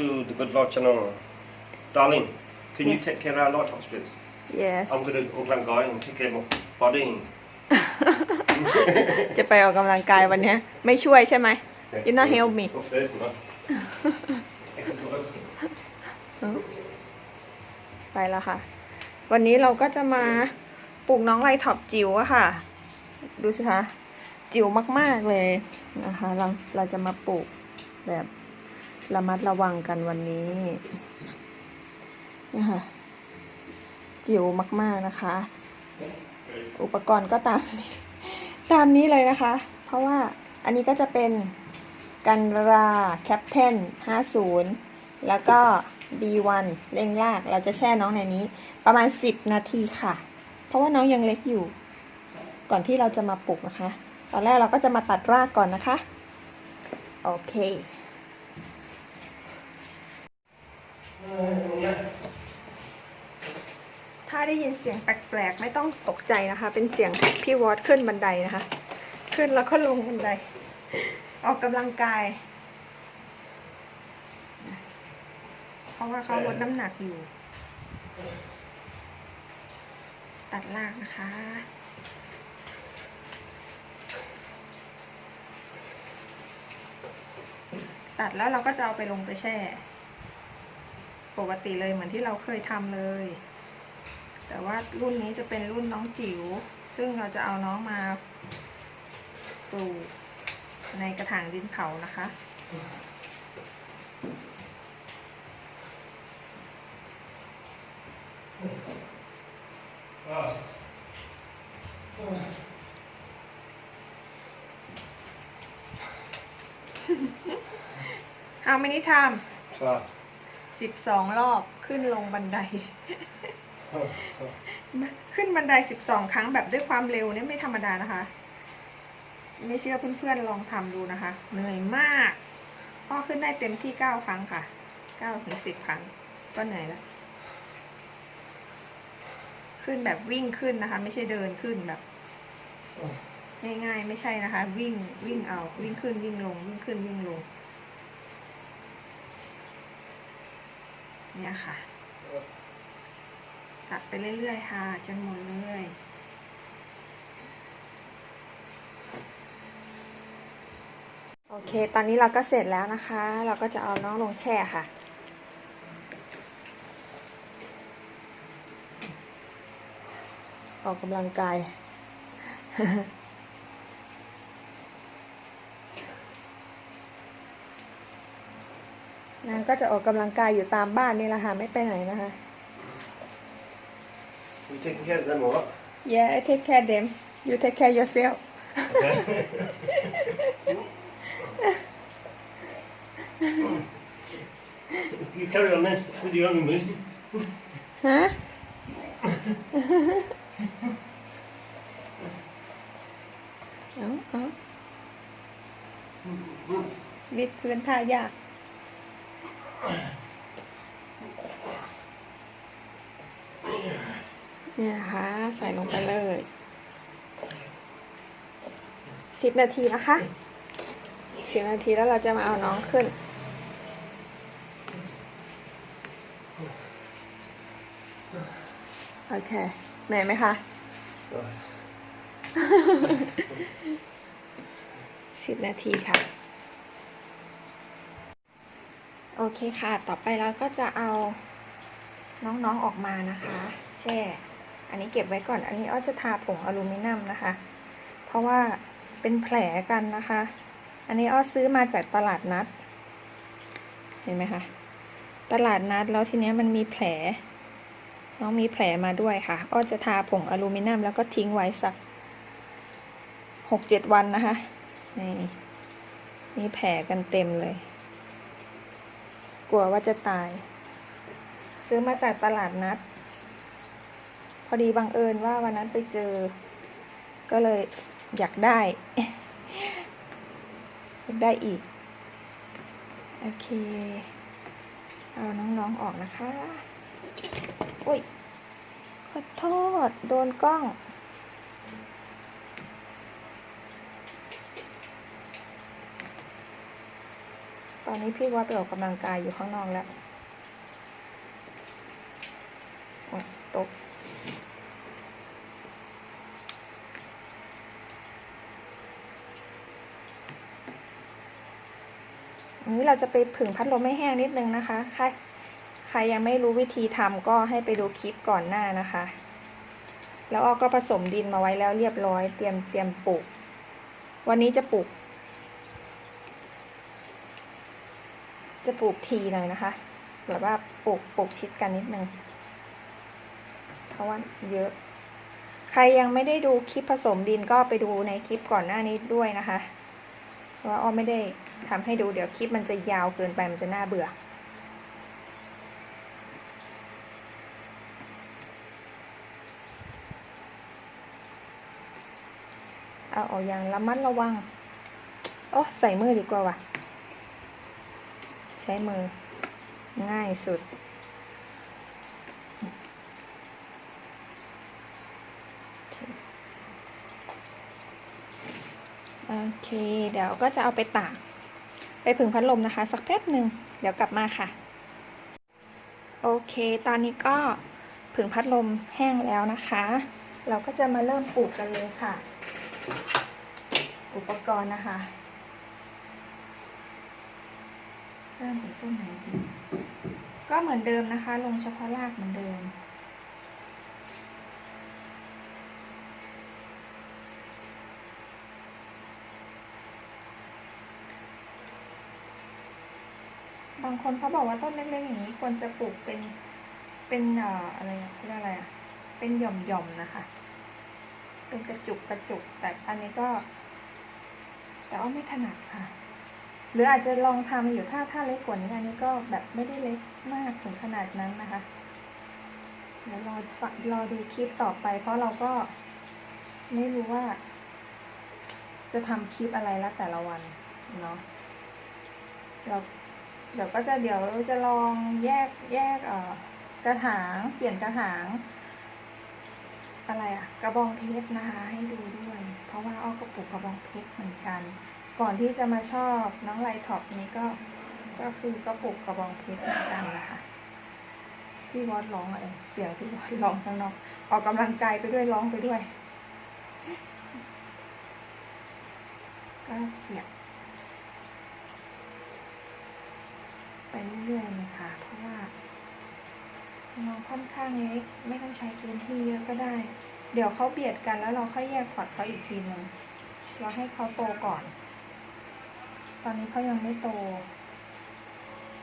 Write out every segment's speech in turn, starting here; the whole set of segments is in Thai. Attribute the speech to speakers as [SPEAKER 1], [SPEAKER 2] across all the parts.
[SPEAKER 1] to the Good Lord channel. Darling, can you take care of our lighthouses, please?
[SPEAKER 2] yes
[SPEAKER 1] I'm going to go and go and take care of my body.
[SPEAKER 2] จะไปออกกำลังกายวันเนี้ยไม่ช่วยใช่ไหม You not help me
[SPEAKER 1] Upstairs, no?
[SPEAKER 2] ไปแล้วค่ะ วันนี้เราก็จะมาปลูกน้องไลท็อปจิ๋วอะค่ะ ดูสิคะ จิ๋วมาก ๆ เลยนะคะ เราเราจะมาปลูกแบบ ระมัดระวังกันวันนี้นี่ค่ะจิ๋วมาก ๆนะคะ อุปกรณ์ก็ตามนี้ตามนี้เลยนะคะ เพราะว่าอันนี้ก็จะเป็นกันราแคปเทน50 แล้วก็ B1 เร่งรากเราจะแช่น้องในนี้ ประมาณ 10 นาทีค่ะ เพราะว่าน้องยังเล็กอยู่ ก่อนที่เราจะมาปลูกนะคะ ตอนแรกเราก็จะมาตัดรากก่อนนะคะ โอเค ถ้าได้ยินเสียงแปลกๆ ไม่ต้องตกใจนะคะ เป็นเสียงพี่วอตขึ้นบันไดนะคะ ขึ้นแล้วก็ลงบันได ออกกำลังกาย เพราะว่าเขาลดน้ำหนักอยู่ ตัดรากนะคะตัดแล้วเราก็จะเอาไปลงไปแช่ ปกติเลยเหมือนที่เราเคยทำเลย แต่ว่ารุ่นนี้จะเป็นรุ่นน้องจิ๋ว ซึ่งเราจะเอาน้องมาปลูกในกระถางดินเผานะคะ How many time
[SPEAKER 1] Class.
[SPEAKER 2] สิบสองรอบขึ้นลงบันได ขึ้นบันไดสิบสองครั้งแบบด้วยความเร็วเนี่ยไม่ธรรมดานะคะ ไม่เชื่อเพื่อนๆลองทำดูนะคะ เหนื่อยมากพ่อขึ้นได้เต็มที่เก้าครั้งค่ะเก้าถึงสิบครั้ง ก็เหนื่อยแล้ว ขึ้นแบบวิ่งขึ้นนะคะ ไม่ใช่เดินขึ้นแบบง่ายๆ ไม่ใช่นะคะ วิ่งวิ่งเอาวิ่งขึ้นวิ่งลง วิ่งขึ้นวิ่งลง เนี่ยค่ะ ตัดไปเรื่อยๆค่ะ จนหมดเลยโอเค ตอนนี้เราก็เสร็จแล้วนะคะ เราก็จะเอาน้องลงแช่ค่ะ ออกกำลังกาย นางก็จะออกกำลังกายอยู่ตามบ้านนี่แหละค่ะไม่ไปไหนนะคะ
[SPEAKER 1] You taking care of them or what?
[SPEAKER 2] Yeah I take care them you take care yourself
[SPEAKER 1] you carry on then with your own mood.
[SPEAKER 2] ฮะ เอาเอาวิดพื้นท่ายาก เนี่ยนะคะ ใส่ลงไปเลยสิบนาทีนะคะสิบนาทีแล้วเราจะมาเอาน้องขึ้น โอเคเหนื่อยไหมคะสิบนาทีค่ะ โอเคค่ะ ต่อไปเราก็จะเอาน้องๆออกมานะคะ แช่ อันนี้เก็บไว้ก่อน อันนี้อ้อจะทาผงอลูมิเนียมนะคะ เพราะว่าเป็นแผลกันนะคะ อันนี้อ้อซื้อมาจากตลาดนัด เห็นไหมคะ ตลาดนัดแล้วทีเนี้ยมันมีแผล น้องมีแผลมาด้วยค่ะ อ้อจะทาผงอลูมิเนียมแล้วก็ทิ้งไว้สักหกเจ็ดวันนะคะ นี่ มีแผลกันเต็มเลย กลัวว่าจะตาย ซื้อมาจากตลาดนัด พอดีบังเอิญว่าวันนั้นไปเจอ ก็เลยอยากได้ อยากได้อีก โอเค เอาน้องๆออกนะคะ อุ้ยขอโทษ โดนกล้อง อนนี้พี่ว่าไปออกกำลังกายอยู่ข้างนอกแล้วโอ๊ยตกอันนี้เราจะไปผึ่งพัดลมให้แห้งนิดนึงนะคะ ใครใครยังไม่รู้วิธีทำก็ให้ไปดูคลิปก่อนหน้านะคะ แล้วอ้อก็ผสมดินมาไว้แล้วเรียบร้อย เตรียมเตรียมปลูก วันนี้จะปลูก จะปลูกทีหน่อยนะคะแบบว่าปลูกปลูกชิดกันนิดนึงเพราะว่าเยอะ ใครยังไม่ได้ดูคลิปผสมดินก็ไปดูในคลิปก่อนหน้านี้ด้วยนะคะ เพราะว่าอ้อไม่ได้ทำให้ดูเดี๋ยวคลิปมันจะยาวเกินไปมันจะน่าเบื่อเอาออกอย่างระมัดระวัง โอ้ใส่มือดีกว่าว่ะ ใช้มือง่ายสุด โอเค เดี๋ยวก็จะเอาไปตาก ไปผึ่งพัดลมนะคะ สักแป๊บหนึ่ง เดี๋ยวกลับมาค่ะ โอเค ตอนนี้ก็ผึ่งพัดลมแห้งแล้วนะคะ เราก็จะมาเริ่มปลูกกันเลยค่ะ อุปกรณ์นะคะ เริ่มจากต้นไหนดีก็เหมือนเดิมนะคะ ลงเฉพาะรากเหมือนเดิม บางคนเขาบอกว่าต้นเล็กๆอย่างนี้ควรจะปลูกเป็นเป็นเอ่ออะไรเรียกอะไรอะเป็นหย่อมๆนะคะ เป็นกระจุกกระจุกแต่อันนี้ก็ แต่ว่าไม่ถนัดค่ะ หรืออาจจะลองทำอยู่ถ้าถ้าเล็กกว่านี้อันนี้ก็แบบไม่ได้เล็กมากถึงขนาดนั้นนะคะเดี๋ยวรอรอดูคลิปต่อไป เพราะเราก็ไม่รู้ว่า จะทำคลิปอะไรละแต่ละวันเนาะเราเดี๋ยวก็จะเดี๋ยวจะลองแยกแยกเอ่อกระถางเปลี่ยนกระถาง อะไรอะกระบองเพชรนะคะ ให้ดูด้วย เพราะว่าอ้อก็ปลูกกระบองเพชรเหมือนกัน ก่อนที่จะมาชอบน้องไลท็อปนี้ก็ก็คือก็ปลูกกระบองเพชรเหมือนกันนะคะที่วอดร้องอะไรเสียงที่วอดร้องข้างนอกออกกำลังกายไปด้วยร้องไปด้วย ก็เสียบไปเรื่อยๆเลยค่ะ เพราะว่าน้องค่อนข้างเล็กไม่ต้องใช้พื้นที่เยอะก็ได้ เดี๋ยวเขาเบียดกันแล้วเราค่อยแยกพอร์ตเขาอีกทีหนึ่งเราให้เขาโตก่อน ตอนนี้เขายังไม่โต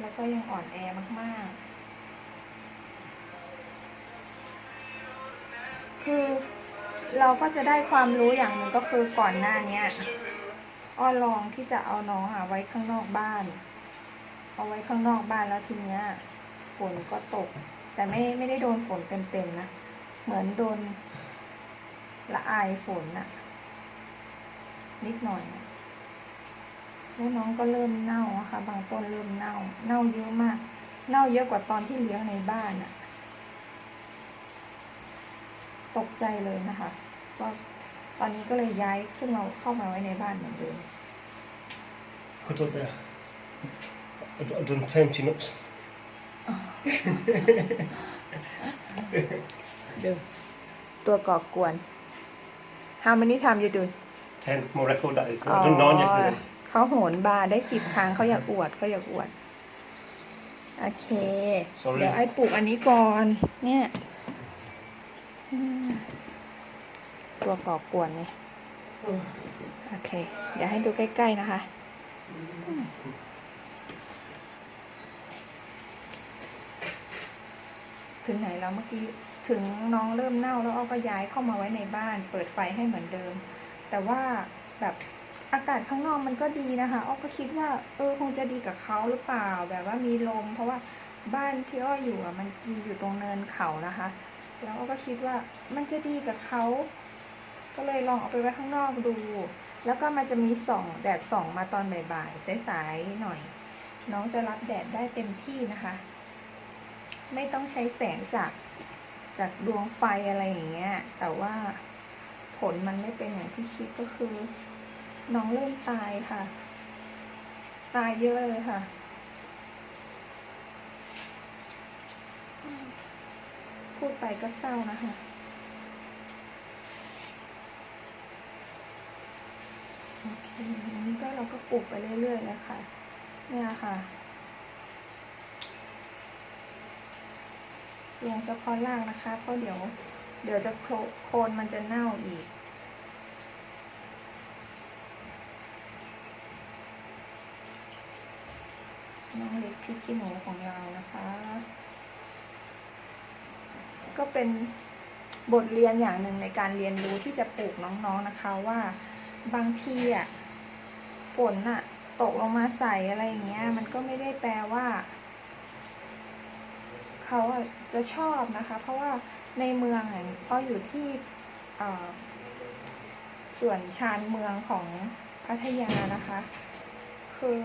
[SPEAKER 2] แล้วก็ยังอ่อนแอมากๆ คือเราก็จะได้ความรู้อย่างหนึ่งก็คือก่อนหน้านี้อ้อลองที่จะเอาน้องอะไว้ข้างนอกบ้าน เอาไว้ข้างนอกบ้านแล้วทีเนี้ยฝนก็ตก แต่ไม่ไม่ได้โดนฝนเต็มๆนะ เหมือนโดนละอายฝนน่ะนิดหน่อยนะ แล้วน้องก็เริ่มเน่าอะค่ะบางต้นเริ่มเน่า เน่าเยอะมาก เน่าเยอะกว่าตอนที่เลี้ยงในบ้านอะตกใจเลยนะคะว่าตอนนี้ก็เลยย้ายขึ้นมาเข้ามาไว้ในบ้านเหมือนเดิม
[SPEAKER 1] Cut up there. I've I've done 10 chin ups.
[SPEAKER 2] ดูตัวก่อกวน How many time you do
[SPEAKER 1] 10, my record that is. I've done 9 yesterday.
[SPEAKER 2] เขาโหนบาร์ได้สิบครั้งเขาอยากอวดเขาอยากอวด โอเค
[SPEAKER 1] Sorry
[SPEAKER 2] เดี๋ยวไอ้ปลูกอันนี้ก่อน เนี่ยอืมตัวก่อกวนเนี่ยโอเค เดี๋ยวให้ดูใกล้ ๆ นะคะ ถึงไหนแล้วเมื่อกี้ ถึงน้องเริ่มเน่าแล้วอ้อก็ย้ายเข้ามาไว้ในบ้าน เปิดไฟให้เหมือนเดิม แต่ว่าแบบ อากาศข้างนอกมันก็ดีนะคะอ้อก็คิดว่าเออคงจะดีกับเขาหรือเปล่า แบบว่ามีลม เพราะว่าบ้านที่อ้ออยู่อะมันอยู่ตรงเนินเขานะคะ แล้วอ้อก็คิดว่ามันจะดีกับเขา ก็เลยลองเอาไปไว้ข้างนอกดู แล้วก็มันจะมีส่องแดดส่องมาตอนบ่ายๆสายๆหน่อย น้องจะรับแดดได้เต็มที่นะคะ ไม่ต้องใช้แสงจากจากดวงไฟอะไรอย่างเงี้ย แต่ว่าผลมันไม่เป็นอย่างที่คิดก็คือ น้องเริ่มตายค่ะ ตายเยอะเลยค่ะ พูดไปก็เศร้านะคะโอเคอันนี้ก็เราก็ปลูกไปเรื่อยๆเลยค่ะ เนี่ยค่ะลงเฉพาะรากนะคะเพราะเดี๋ยว เดี๋ยวจะโคลนมันจะเน่าอีก น้องเล็กพริกขี้หนูของเรานะคะ ก็เป็นบทเรียนอย่างหนึ่งในการเรียนรู้ที่จะปลูกน้องๆนะคะว่าบางทีอะฝนอะ ตกลงมาใส่อะไรอย่างเงี้ย มันก็ไม่ได้แปลว่าเขาจะชอบนะคะ เพราะว่าในเมืองอะก็อยู่ที่ส่วนชานเมืองของพัทยานะคะ คือ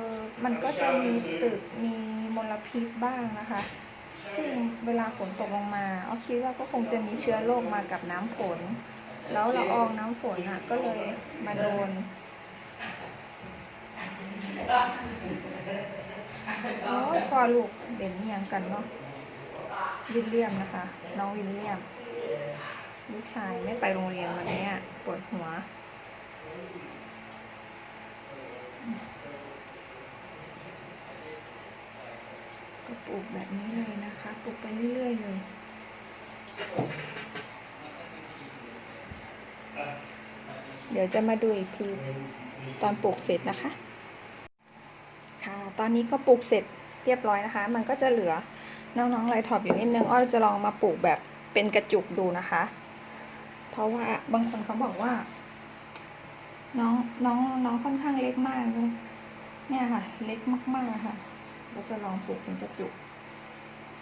[SPEAKER 2] มันก็จะมีตึกมีมลพิษบ้างนะคะ ซึ่งเวลาฝนตกลงมาเอาคิดว่าก็คงจะมีเชื้อโรคมากับน้ำฝน แล้วละอองน้ำฝนอะก็เลยมาโดนโอ้ยพอลูกเด่นเนียงกันเนาะวิลเลียมนะคะ น้องวิลเลียม ลูกชายไม่ไปโรงเรียนวันนี้ปวดหัว ก็ปลูกแบบนี้เลยนะคะ ปลูกไปเรื่อยๆเลยเดี๋ยวจะมาดูอีกทีตอนปลูกเสร็จนะคะ ค่ะ ตอนนี้ก็ปลูกเสร็จเรียบร้อยนะคะ มันก็จะเหลือน้องๆไรถอบอยู่นิดนึง อ้อยจะลองมาปลูกแบบเป็นกระจุกดูนะคะ เพราะว่าบางคนเขาบอกว่า น้องน้องน้องค่อนข้างเล็กมากเลยเนี่ยค่ะ เล็กมากๆค่ะ เราจะลองปลูกเป็นกระจุก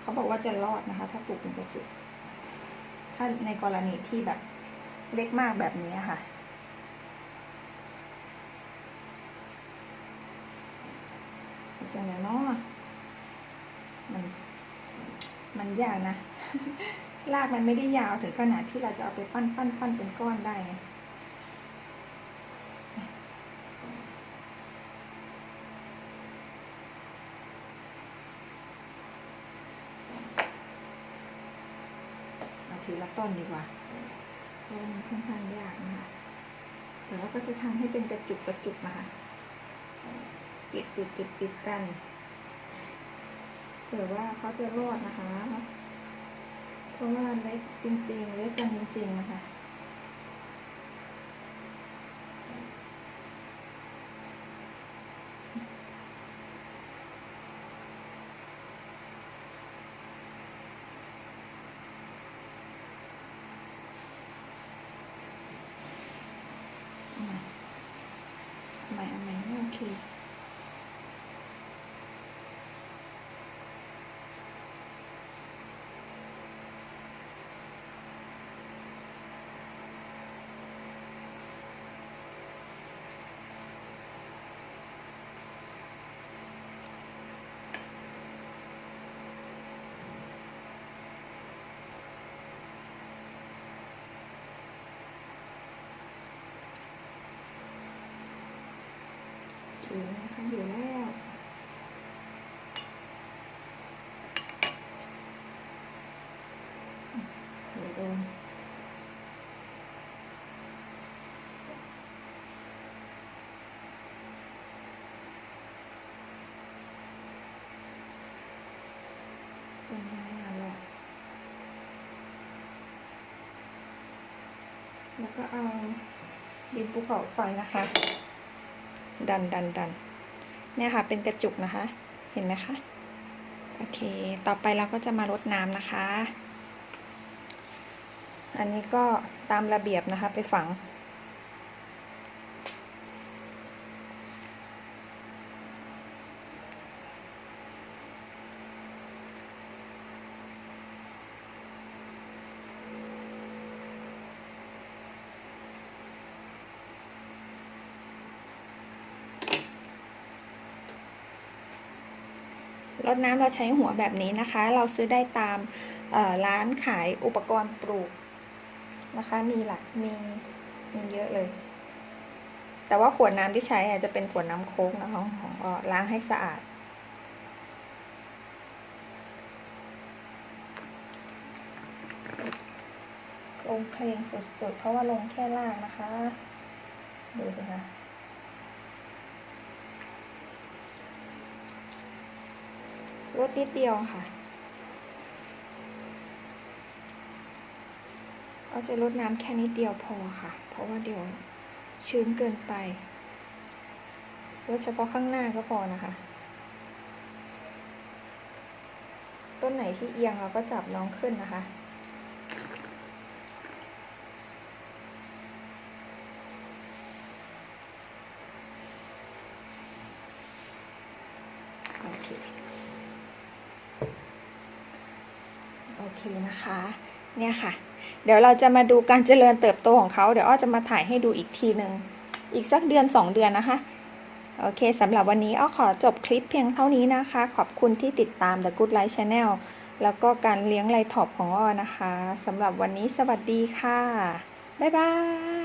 [SPEAKER 2] เขาบอกว่าจะรอดนะคะ ถ้าปลูกเป็นกระจุก ถ้าในกรณีที่แบบเล็กมากแบบนี้ค่ะ จะไหนเนาะมันมันยากนะรากมันไม่ได้ยาวถึงขนาดที่เราจะเอาไปปั้นปั้นปั้นเป็นก้อนได้ไง เอาทีละ ต้นดีกว่าเพราะว่ามันค่อนข้างยากนะคะแต่ว่าก็จะทำให้เป็นกระจุกกระจุกนะคะติดติดติดติดกันเผื่อว่าเขาจะรอดนะคะ เพราะว่าเล็กจริง ๆ เล็กกันจริงๆนะคะ เอาใหม่ อาใหม่เอาใหม่ไม่โอยู่นะคะอยู่แล้วเดี๋ยวโดนเป็นยังไงอะหรอกแล้วก็เอาดินภูเขาไฟนะคะ ดันดันดันเนี่ยค่ะเป็นกระจุกนะคะ เห็นไหมคะ โอเค ต่อไปเราก็จะมารดน้ำนะคะ อันนี้ก็ตามระเบียบนะคะไปฝัง รดน้ำเราใช้หัวแบบนี้นะคะ เราซื้อได้ตามร้านขายอุปกรณ์ปลูกนะคะ มีหลักมีมีเยอะเลย แต่ว่าขวดน้ำที่ใช้จะเป็นขวดน้ำโค้กนะคะของอ้อล้างให้สะอาด ลงเพลงสุดๆ เพราะว่าลงแค่ล่างนะคะ ดูสิคะ ลดนิดเดียวค่ะ ก็จะลดน้ำแค่นิดเดียวพอค่ะ เพราะว่าเดี๋ยวชื้นเกินไปลดเฉพาะข้างหน้าก็พอนะคะ ต้นไหนที่เอียงเราก็จับน้องขึ้นนะคะ โอเค โอ เคนะคะ เนี่ยค่ะ เดี๋ยวเราจะมาดูการเจริญเติบโตของเขาเดี๋ยวอ้อจะมาถ่ายให้ดูอีกทีหนึ่งอีกสักเดือน 2 เดือนนะคะ โอเคสำหรับวันนี้อ้อขอจบคลิปเพียงเท่านี้นะคะ ขอบคุณที่ติดตาม The Good Life Channel แล้วก็การเลี้ยงไลท็อปของอ้อนะคะสำหรับวันนี้สวัสดีค่ะ บ๊ายบาย